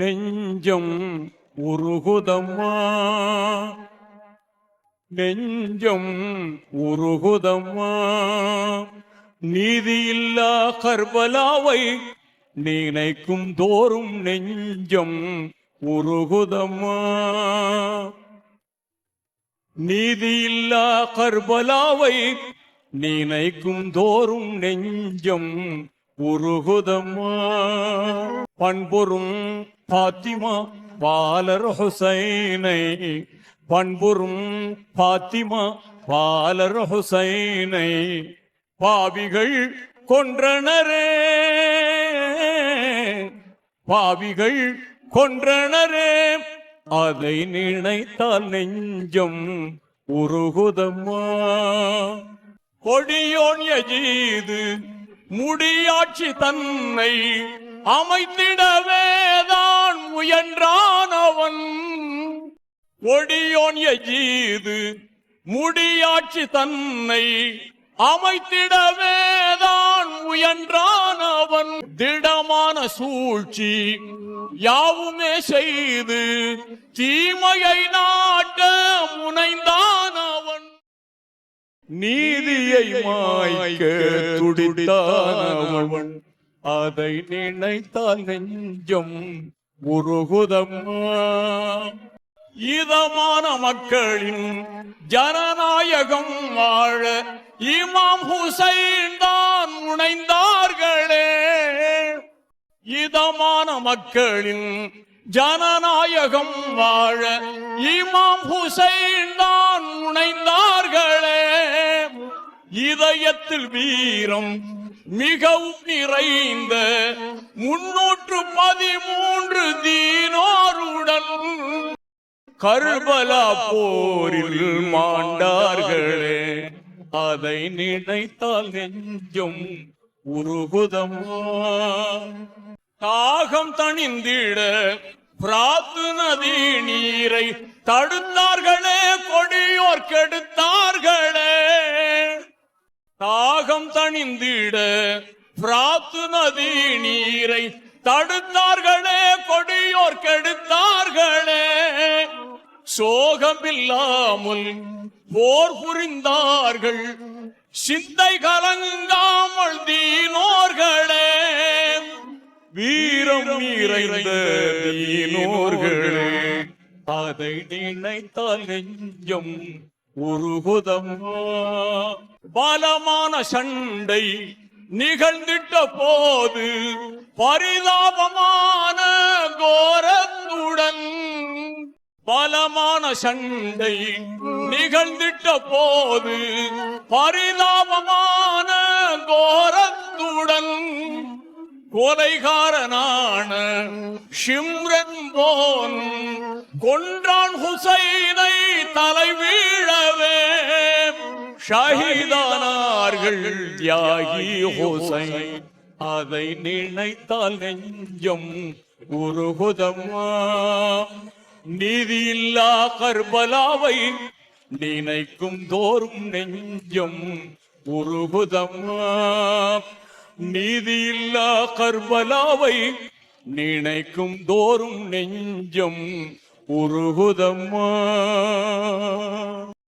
நெஞ்சம் உருகுதம்மா. நெஞ்சம் உருகுதம்மா. நீதியில்லா கர்பலாவை நினைக்கும் தோறும் நெஞ்சம் உருகுதம்மா. நீதியில்லா கர்பலாவை நினைக்கும் தோறும் நெஞ்சம் உருகுதம்மா. பண்புறும் பாத்திமா பாலர் ஹுசைனை பண்புறும் பாத்திமா பாலர் ஹுசைனை பாவிகள் கொன்றனரே. பாவிகள் கொன்றனரே. அதை நினைத்தால் நெஞ்சம் உருகுதம்மா. கொடியோன் எஜீது முடியாட்சி தன்னை அமைத்திடவேதான் முயன்றான் அவன் ஒடியோன் எஜீது முடியாட்சி தன்னை அமைத்திடவேதான் முயன்றான் அவன் திடமான சூழ்ச்சி யாவுமே செய்து தீமையை நாட்ட முனைந்தான் அவன் நீதியை மாய்க்க துடித்தான் அவன் அதை நினைத்தால் நெஞ்சம் உருகுதம்மா இதமான மக்களின் ஜனநாயகம் வாழ இமாம் ஹுசைன் தான் முனைந்தார்களே. இதமான மக்களின் ஜனநாயகம் வாழ இமாம் ஹுசைன் தான் முனைந்தார்களே. இதயத்தில் வீரம் மிகவும் நிறைந்த முன்னூற்று பதிமூன்று தீனாருடன் கர்பலா போரில் மாண்டார்களே. அதை நினைத்தால் நெஞ்சம் உருகுதம்மா. தாகம் தணிந்திட பிராத்து நதி நீரை தடுத்தார்களே கொடியோர் கெடுத்தார்களே தாகம் தணிந்திட பிராத்து நதி நீரை தடுத்தார்களே கொடியோர் கெடுத்தார்களே. சோகமில்லாமல் போர் புரிந்தார்கள் சிந்தை கலங்காமல் தீனோர்களே. வீரம் நிறைந்த தீனோர்களே. அதை நினைத்தால் நெஞ்சம் உருகுதம்மா பலமான சண்டை நிகழ்ந்திட்ட போது பரிதாபமான கோரத்துடன் பலமான சண்டை நிகழ்ந்திட்ட போது பரிதாபமான கோரத்துடன் கொலைகாரனான ஷிம்ரன் போன் கொன்றான் ஹுசைனை தலைவீழவே. ஷஹீதானார்கள் தியாகி ஹுசைன் அதை நினைத்தால் நெஞ்சம் உருகுதம்மா. நீதியில்லா கர்பலாவை நினைக்கும் தோறும் நெஞ்சம் உருகுதம்மா. நீதியில்லா கர்பலாவை நினைக்கும் தோறும் நெஞ்சம் உருகுதம்மா.